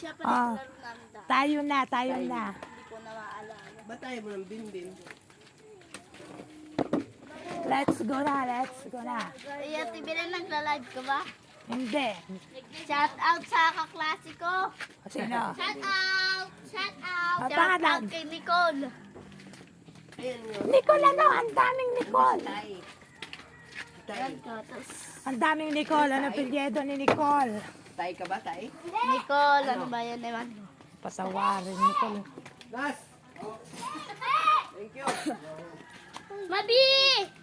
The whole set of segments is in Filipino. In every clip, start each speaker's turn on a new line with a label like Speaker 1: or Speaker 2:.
Speaker 1: Siya pa
Speaker 2: Ah.
Speaker 1: naglaro namin dati.
Speaker 2: Tayo na, tayo na.
Speaker 1: Hindi ko na maalala.
Speaker 3: Ba't tayo mo ng binbin?
Speaker 2: Let's go na, let's go na.
Speaker 1: Kuya, TV na nagla-live ka ba?
Speaker 2: Hindi.
Speaker 1: Shout out sa kaklase ko.
Speaker 2: Sino?
Speaker 1: Shout out! Shout out!
Speaker 2: Ah,
Speaker 1: Shout out kay Nicole.
Speaker 2: Nicole ano? Ang daming Nicole.
Speaker 3: Tay.
Speaker 2: Ang daming Nicole. Ano pilyedo ni Nicole?
Speaker 3: Tay ka ba, tay?
Speaker 1: Nicole, ano ba yan naman?
Speaker 2: Pasawarin Nicole.
Speaker 3: Nas! Thank you.
Speaker 1: Mabi!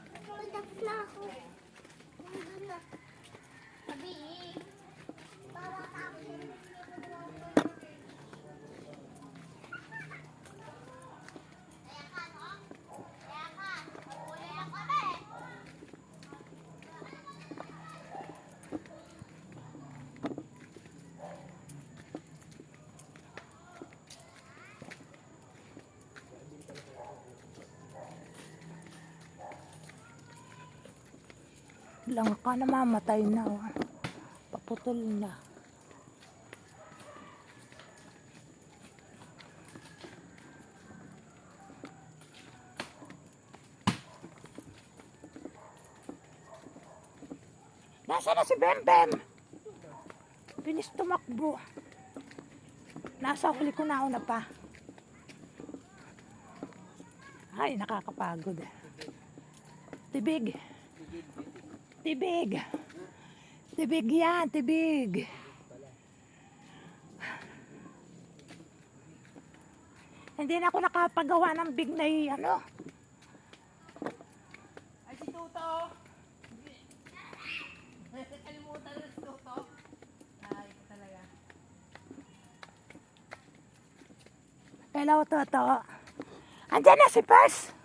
Speaker 2: Lang ka na oh. Paputol na. Nasaan na si Bem Bem? Binis tumakbo. Nasa huli ko na una pa. Ay, nakakapagod. Tibig. Tibig. Tibig yan, tibig. Hindi na ako nakapagawa ng big na ano.
Speaker 3: Ay, si Tuto! Kalimutan na si Tuto. Ay, talaga.
Speaker 2: Hello, Toto. Andyan na si Pers.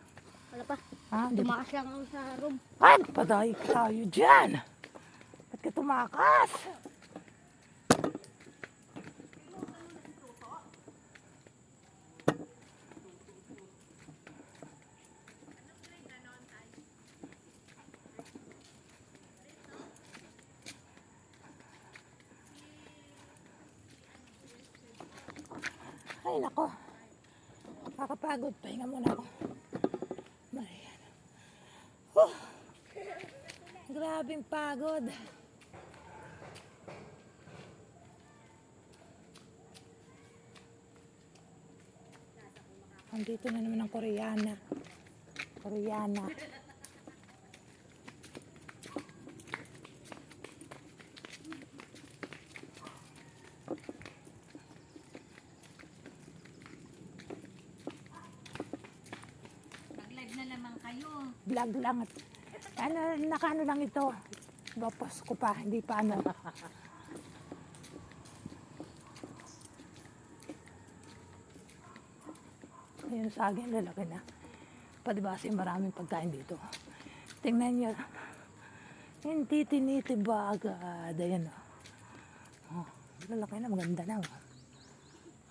Speaker 1: Wala pa.
Speaker 2: Ba?
Speaker 1: Tumakas lang ako sa room.
Speaker 2: Ay, paday tayo dyan. Ba't ka tumakas? Ay, nako. Kakapagod. Pahinga muna ako. Marian. Oh. Grabing pagod. Andito na naman ang Koreana. Koreana.
Speaker 4: Nag-live na naman kayo.
Speaker 2: Vlog lang. Ano, nakaano lang ito. Bapos ko pa, hindi pa ano. Ayun sa akin, lalaki na. Padibasi maraming pagkain dito. Tingnan nyo. Hindi tinitiba agad. Ayan o. Oh, lalaki na, maganda na. oh.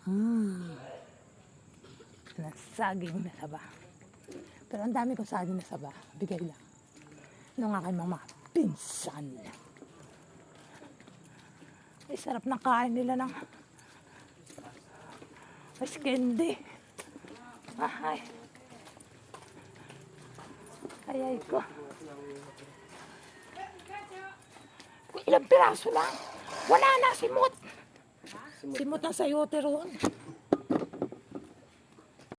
Speaker 2: Hmm. Na saging na saba. Pero ang dami ko saging na saba. Bigay lang. Nung aking mga pinsan. Ay, sarap ng kain nila ng mas candy. Ay. Ay, ay ko. Ilang piraso lang. Wala na, simot. Simot ang sayote roon.